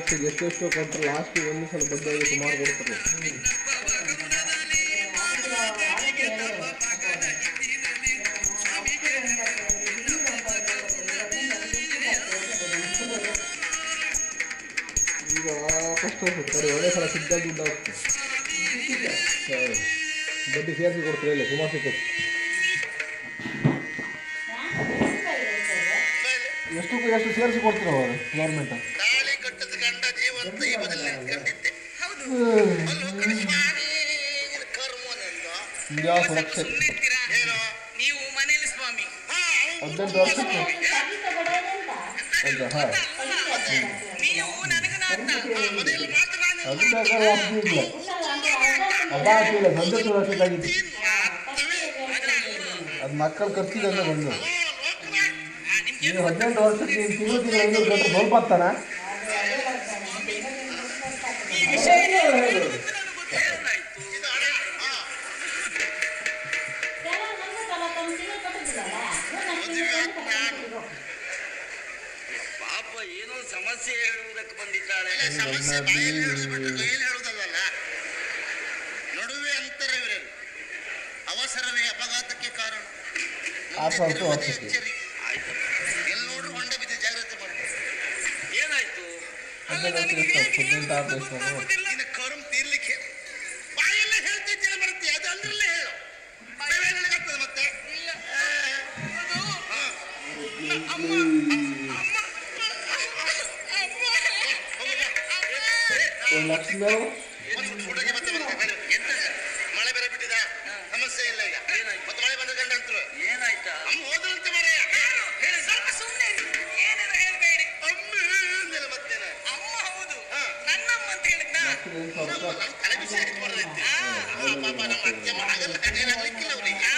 ಸಂಜೆ ಎಷ್ಟೆಷ್ಟೋ ಕೊಟ್ಟರು ಲಾಸ್ಟ್ ಒಂದು ಸಲ ಬಡ್ಡಿಯಾಗಿ ಸುಮಾರು ಕೊಡ್ತಾರೆ ಈಗ ಕಷ್ಟ ಹೋಗ್ತಾರೆ ಒಳ್ಳೆ ಸಲ ಸಿದ್ಧಾಗಿ ದುಡ್ಡು ಆಗ್ತದೆ. ಬಡ್ಡಿ ಸೇರಿಸಿ ಕೊಡ್ತಾರೆ ಇಲ್ಲ? ಸುಮಾರು ಸಿಗ್ತದೆ. ಎಷ್ಟು ಎಷ್ಟು ಸೇರಿಸಿ ಕೊಡ್ತಾರೆ ಅವರು? ಗೌರ್ಮೆಂಟ್ ಸುರಕ್ಷೆ ನೀವು ಮನೇಲಿ ಸ್ವಾಮಿ ಹದಿನೆಂಟು ವರ್ಷಕ್ಕೆ ಹೌದಾ ಹಾಂ ನೀವು ಹಬ್ಬ ಸಂಜೆ ಸುರಕ್ಷಿತ ಅದು ಮಕ್ಕಳು ಖರ್ಚಿಗೆ ಬಂದು ನೀವು ಹದಿನೆಂಟು ವರ್ಷಕ್ಕೆ ನೀನು ತಿಂಗಳು ತಿಂಗಳು ಸ್ವಲ್ಪ ಆಗ್ತಾನ ಏನೋ ಸಮಸ್ಯೆ ಹೇಳುವುದಕ್ಕೆ ಬಂದಿದ್ದಾಳೆ. ಸಮಸ್ಯೆ ಬಾಯಲ್ಲಿ ಹೇಳುದು ಬಿಟ್ಟು ಕೈಯಲ್ಲಿ ಹೇಳುದಲ್ಲ ನಡುವೆ ಅಂತರವಿರಲಿ ಅವಸರವೇ ಅಪಘಾತಕ್ಕೆ ಕಾರಣ. ಎಚ್ಚರಿಕೆ ಹೊಂಡ ಬಿದ್ದು ಜಾಗ್ರತೆ ಮಾಡಿ ಏನಾಯ್ತು? ಹದಿನೆಂಟು ವರ್ಷಕ್ಕೆ ಎಷ್ಟು ಒಂದು ಲಕ್ಷ ಮೇಲೆ ಒಂದು ಹುಡುಗಿ ಎಂತ ಮಳೆ ಬೇರೆ ಬಿಟ್ಟಿದ ಸಮಸ್ಯೆ ಇಲ್ಲ ಈಗ. ಮತ್ತೆ ಮಳೆ ಬಂದ ಗಂಡ ಅಂತರು. ಏನಾಯ್ತಾ? ಅಮ್ಮ ಮರೆಯ. ಹೇಳಿ. ಸ್ವಲ್ಪ ಸುಮ್ಮನೆ ಏನೇನು ಹೇಳ್ಬೇಡಿ. ಅಮ್ಮ ಅಂದೆಲ್ಲ ಮತ್ತೇನ? ಅಮ್ಮ ಹೌದು. ನನ್ನಮ್ಮ ಅಂತ ನಮ್ಮ ತಲೆ ಬಿಸಿ ಆಯ್ತು ಪಾಪ ನಮ್ಮ ಅತ್ತೆಮ್ಮ ಹಾಗೆಲ್ಲ ಏನಾಗ್ಲಿಕ್ಕಿಲ್ಲ ಅವರಿಗೆ.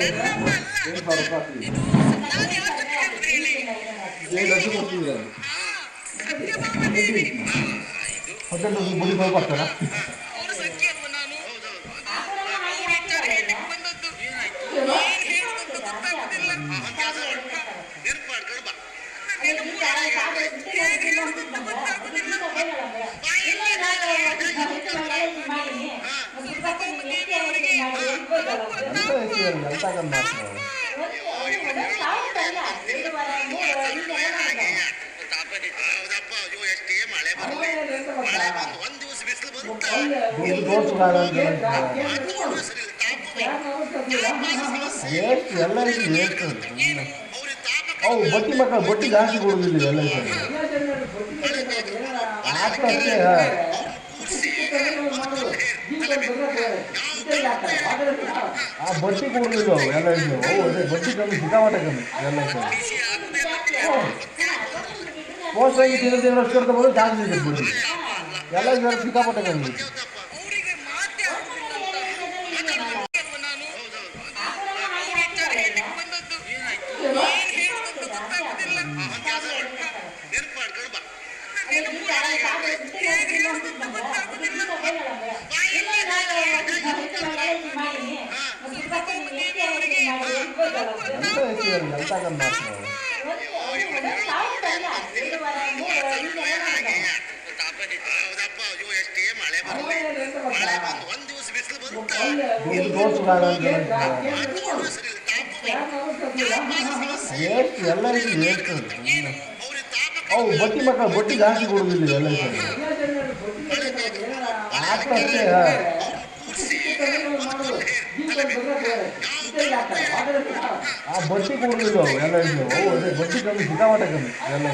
ನನ್ನಮ್ಮ ಅಲ್ಲ. ಇದು ನಾನು ಯಾವತ್ತೂ ಹೇಳಿ? ದೇವಿ. ಹಾ ಇದು ಹದಿನೆಂಟು ವರ್ಷಕ್ಕೆ ಬಡ್ಡಿ ಸ್ವಲ್ಪ ಆಗ್ತಾನ ಅವರ ಸಂಖ್ಯೆ ಅಲ್ವ ನಾನು ಹೌದೌದು ಅವ್ರ ವಿಚಾರ ಹೇಳಿಕ್ಕೆ ಬಂದದ್ದು ಏನಾಯ್ತು ಏನ್ ಹೇಳುದಂತ ಗೊತ್ತಾಗುದಿಲ್ಲ ಒಂದು ಕೆಲಸ ಮಾಡು ನೆನಪು ಮಾಡ್ಕೊಂಡು ಬಾ ಹೇಗೆ ಹೇಳುದಂತ ಗೊತ್ತಾಗುದಿಲ್ಲ ಎಂತ ಹೆಚ್ಚಿಗೆ ಎಂತ ಹೌದಪ್ಪ ಅಯ್ಯೋ ಎಷ್ಟೇ ಮಳೆ ಬರುತ್ತೆ ಮಳೆ ಬಂದು ಒಂದ್ ದಿವಸ ಬಿಸಿಲು ಬಂತ. ಎಲ್ಲರಿಗೂ ಹೇಳ್ತದೆ ಅವು ಬಟ್ಟಿ ಮಕ್ಕಳು ಬಟ್ಟಿ ಜಾಸ್ತಿ ಕೊಡುದಿಲ್ಲ ಎಲ್ಲ ಆ ಬಟ್ಟಿ ಕೊಡುದಿಲ್ಲ ಅವು ಎಲ್ಲ ಅದೇ ಬಟ್ಟಿ ಕಮ್ಮಿ ಕಮ್ಮಿ ಎಲ್ಲ ಐತಿ ಮೋಸ್ಟ್ ಆಗಿ ತಿಂಗಳು ತಿಂಗಳು ಅಷ್ಟು ಕಡ್ತಾ ಬಂದು ಜಾಸ್ತಿ ಇದೆ ಬಿಡಿ ಎಲ್ಲ ಇದ್ದಾರೆ ಸಿಕ್ಕಾಪಟ್ಟೆ ಕಮ್ಮಿ ಎಂತ ಐತಿ ಅವ್ರಿಗೆ ಎಂತ ಕಮ್ಮಿ ಮಾಡ್ತಾರೆ ಹೌದಪ್ಪ ಅಯ್ಯೋ ಎಷ್ಟೇ ಮಳೆ ಬರಲಿ ಮಳೆ ಬಂದು ಒಂದ್ ದಿವಸ ಬಿಸಿಲು ಬಂತ ದುಡ್ಡು ತೋರ್ಸ್ಬೇಡ ಅಂತ ಹೇಳ್ತಾರೆ. ಸರಿ ಇಲ್ಲ ತಾಪ ಎಷ್ಟು ಎಲ್ಲ ಐತಿ ಎಷ್ಟು ಅವ್ರಿಗೆ ತಾಪ ಅವು ಬಟ್ಟಿ ಮಕ್ಕಳು ಬಟ್ಟಿ ಜಾಸ್ತಿ ಕೊಡುವುದಿಲ್ಲ ಎಲ್ಲ ಐತಿ ಆಟ ಅಷ್ಟೇ ಆ ಬಟ್ಟಿ ಕೊಡುದಿಲ್ಲ ಅವು ಎಲ್ಲ ಅವು ಅದೇ ಬಟ್ಟಿ ಕಮ್ಮಿ ಸಿಕ್ಕಾಮಟ ಕಮ್ಮಿ ಎಲ್ಲ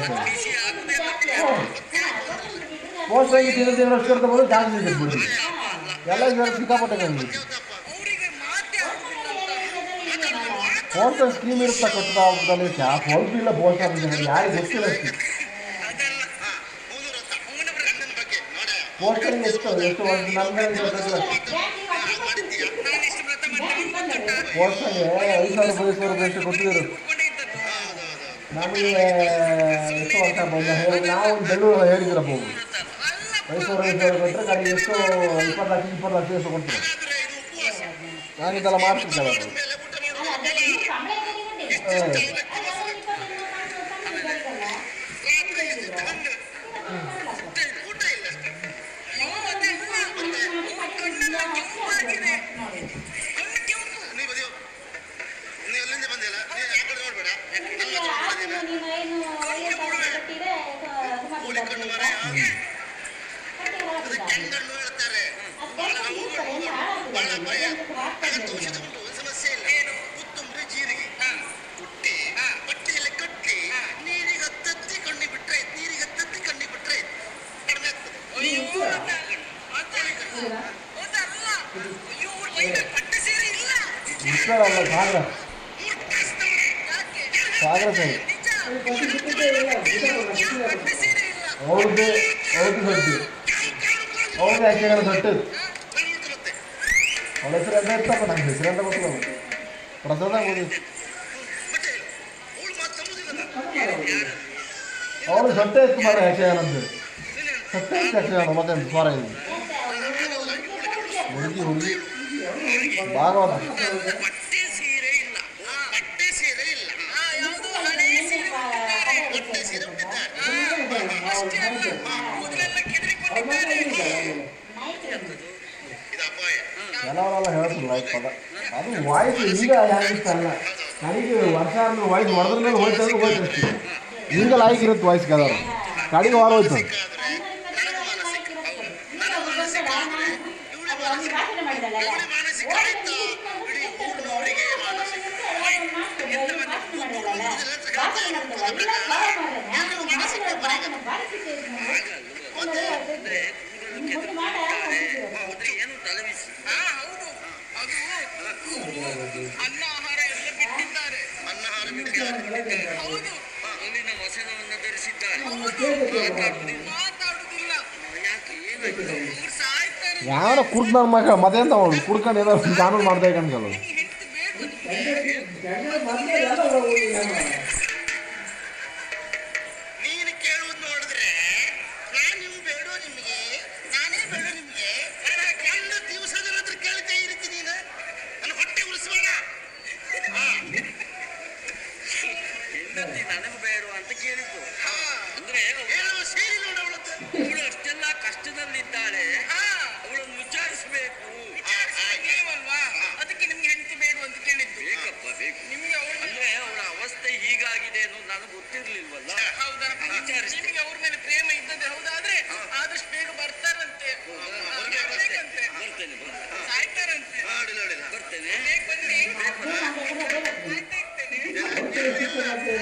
ಮೋಸ್ಟ್ ಆಗಿ ತಿನ್ನ ತಿನ್ನ ಅಷ್ಟು ಕಡ್ತಾ ಬಂದು ಜಾಸ್ತಿ ಇದೆ ಬಿಡಿ ಎಲ್ಲ ಇದ್ದಾರೆ ಸಿಕ್ಕಾಪಟ್ಟೆ ಕಮ್ಮಿ ಅವರಿಗೆ ಮಾತೇ ಆಗುದಿಲ್ಲ ಅಂತ ಪೋಸ್ಟ್ ಸ್ಕೀಮ್ ಇರುತ್ತಾ ಕಟ್ಟದ ಆಗ್ತದೆ ಆ ಸ್ವಲ್ಪ ಇಲ್ಲ ಪೋಸ್ಟ್ ಆಫೀಸ್ ಯಾರಿಗೆ ಗೊತ್ತಿಲ್ಲ ಪೋಸ್ಟರ್ ಎಷ್ಟು ಎಷ್ಟು ನಮ್ಗೆ ಪೋಸ್ಟಲ್ಲಿ ಐದು ಸಾವಿರ ಸಾವಿರ ರೂಪಾಯಿ ಎಷ್ಟು ನಮಗೆ ವರ್ಷ ಬಂದ ಹೇಳಿ ನಾವು ಬೆಂಗಳೂರು ಹೇಳಿದ್ರಪ್ಪ. ಮೈಸೂರು ಐದು ಸಾವಿರ ಕೊಟ್ಟರೆ ಕಡೆಗೆ ಎಷ್ಟು ಇಪ್ಪತ್ತು ಲಕ್ಷ ಇಪ್ಪತ್ತು ಲಕ್ಷ ಎಷ್ಟು ಕೊಡ್ತಾರೆ. ನಾನು ಇದೆಲ್ಲ ಮಾಡ್ತಿದ್ದಲ್ಲ ಕೆಂಗಣ್ಣು ಹೇಳ್ತಾರೆ? ಬಹಳ ಭಯ. ಔಷಧ ಉಂಟು ಒಂದು ಸಮಸ್ಯೆ ಇಲ್ಲ. ಕೊತ್ತಂಬರಿ ಜೀರಿಗೆ. ಕುಟ್ಟಿ. ಬಟ್ಟೆಯಲ್ಲಿ ಕಟ್ಟಿ. ನೀರಿಗೆ ಹತ್ತತ್ತಿ ಕಣ್ಣಿ ಬಿಟ್ರೆ ಆಯ್ತು. ನೀರಿಗೆ ಹತ್ತತ್ತಿ ಕಣ್ಣಿ ಬಿಟ್ರೆ ಆಯ್ತು. ಕಡಿಮೆ ಆಗ್ತದೆ. ಅಯ್ಯೋ ಅಯ್ಯೋ ಪಟ್ಟೆ ಸೀರೆ ಇಲ್ಲ. ಸಾಗರ. ಸರ್. ಅವ್ರದ್ದು ಅವ್ರದ್ದು ಸೊಟ್ಟು ಅವ್ರದ್ದು ಯಾಕೆ ಸೊಟ್ಟು ಮತ್ತೆ ಅವಳ ಹೆಸರು ಎಂತ ಇರ್ತಪ್ಪ ನಂಗೆ ಹೆಸರು ಅಂತ ಗೊತ್ತಿಲ್ಲ ಪ್ರಸಾದ ಓದಿ ಮತ್ತೆ ಅವಳು ಮಾತು ನಂಬುದಿಲ್ಲ ಅವಳು ಸೊಟ್ಟೆ ಇತ್ತು ಮಾರ ಯಕ್ಷಗಾನಂತ ಸೊಟ್ಟೆ ಇತ್ತು ಯಕ್ಷಗಾನ ಮತ್ತೆ ಸ್ವರ ಇದು ಹುಡುಗಿ ಹುಡುಗಿ ಭಾಗವತ ಅಪಾಯ ಕೆಲವರೆಲ್ಲ ಹೇಳ್ತಿಲ್ಲ ಈ ಪದ ಅದು ವಾಯ್ಸ್ ಈಗ ಆಗಿತ್ತಲ್ಲ ಕಡೆಗೆ ವರ್ಷ ಅಂದ್ರೆ ವಾಯ್ಸ್ ಹೊಡೆದ್ರ ಮೇಲೆ ಹೋಯ್ತು ಅಂದ್ರೆ ಹೋಯ್ತು ಅಷ್ಟೇ ಈಗ ಲಾಯ್ಕ್ ಇರುತ್ತೆ ವಾಯ್ಸ್ ಕದವ್ರು ಕಡೆಗೆ ಹೊರ ಹೋಯ್ತು ಇವಳಿ ಮಾನಸಿಕ ಯಾವ ಕುಡ್ದು ನನ್ನ ಮಗ ಮತ್ತೆ ಅಂತ ಅವಳು ಕುಡ್ಕೊಂಡು ಏನೋ ಕಾನೂನು ಮಾಡ್ದೆ ಇಕ್ಕಂತಲ್ಲ ಕಷ್ಟದಲ್ಲಿದ್ದಾಳೆ ಅವಳನ್ನು ವಿಚಾರಿಸಬೇಕು. ಕೇಳಲ್ವಾ? ಅದಕ್ಕೆ ನಿಮ್ಗೆ ಹೆಂಡತಿ ಬೇಡ ಅಂತ ಕೇಳಿದ್ದು. ಬೇಕಪ್ಪ ಬೇಕು. ನಿಮ್ಗೆ ಅವಳು ಅಂದ್ರೆ ಅವಳ ಅವಸ್ಥೆ ಹೀಗಾಗಿದೆ ಅನ್ನೋದು ನನಗೆ ಗೊತ್ತಿರ್ಲಿಲ್ವಲ್ಲ? ಹೌದಾ? ವಿಚಾರಿಸಿ. ನಿಮ್ಗೆ ಅವ್ರ ಮೇಲೆ ಪ್ರೇಮ ಇದ್ದದೆ ಹೌದಾದ್ರೆ ಆದಷ್ಟು ಬೇಗ ಬರ್ತಾರಂತೆ. ಬರ್ತೇನೆ ಸಾಯ್ತಾರಂತೆ. ಬರ್ತೇನೆ. ಬರ್ತೇನೆ.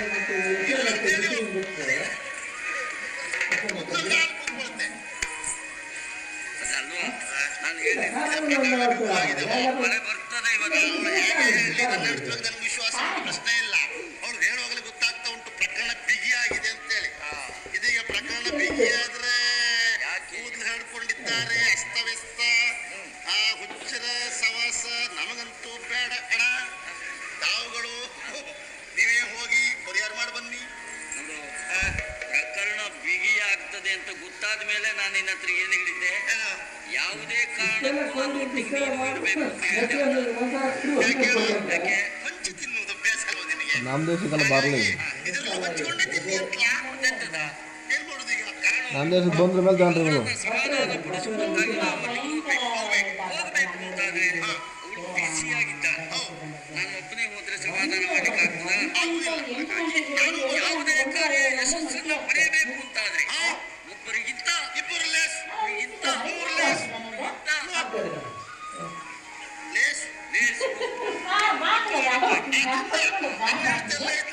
ಮಳೆ ಬರ್ತದೆ ಇವಾಗ ನನಗೆ ವಿಶ್ವಾಸ ಪ್ರಶ್ನೆ ಇಲ್ಲ. ಅವ್ರು ಹೇಳುವಾಗಲೇ ಗೊತ್ತಾಗ್ತಾ ಉಂಟು ಪ್ರಕರಣ ಬಿಗಿ ಬಿಗಿಯಾಗಿದೆ ಅಂತೇಳಿ. ಇದೀಗ ಪ್ರಕರಣ ಬಿಗಿ ಬಿಗಿಯಾದ್ರೆ ಕೂದಲು ಹೇಳ್ಕೊಂಡಿದ್ದಾರೆ ಅಸ್ತವ್ಯಸ್ತ ಆ ಹುಚ್ಚರ ಸವಾಸ ನಮಗಂತೂ ಬೇಡ. ಅಣ ತಾವುಗಳು ನೀವೇ ಹೋಗಿ ಪರಿಹಾರ ಮಾಡಿ ಬನ್ನಿ. ಪ್ರಕರಣ ಬಿಗಿ ಆಗ್ತದೆ ಅಂತ ಗೊತ್ತಾದ ಮೇಲೆ ನಾನು ನಿನ್ನ ಹತ್ರ ಏನು ಹೇಳಿದ್ದೆ? ಯಾವುದೇ ಕಾರಣಕ್ಕೂ ಒಟ್ಟಿಗೆ ನೀನು ಇರಬೇಕು ಹಂಚಿ ತಿನ್ನುವುದು ಅಭ್ಯಾಸ ಅಲ್ವಾ ನಿನಗೆ? ನಮ್ಮ ದೇಶಕ್ಕೆಲ್ಲ ಬರಲಿ. ಇದೆಲ್ಲ ಹಂಚಿಕೊಂಡೇ ತಿನ್ನಿ ಅಂತ ಮತ್ತೆಂತದ? ಏನ್ ಮಾಡುದು ಈಗ? ಕಾರಣ ನಮ್ಮ ದೇಶಕ್ಕೆ ಬಂದ್ರ ಮೇಲೆ ತಗೊಂಡ್ರಿ ನೀವು ಸಮಾಧಾನ ಪಡಿಸುವುದಕ್ಕಾಗಿ ನಾವು ಅಲ್ಲಿಗೆ ಹೋಗ್ಬೇಕು ಹೋಗ್ಬೇಕು ಅಂತಾದ್ರೆ ಅವಳು ಬಿಸಿಯಾಗಿದ್ದಾಳೆ ನಾನು ಒಬ್ಬನೇ ಹೋದ್ರೆ ಸಮಾಧಾನ ಮಾಡ್ಲಿಕ್ಕೆ ಆಗ್ತದ? ಯಾವುದೇ ಕಾರ್ಯ ಯಶಸ್ಸನ್ನು ಪಡೆಯಬೇಕು ಅಂತಾದ್ರೆ ಒಬ್ಬರಿಗಿಂತ ಇಬ್ಬರು Aku 会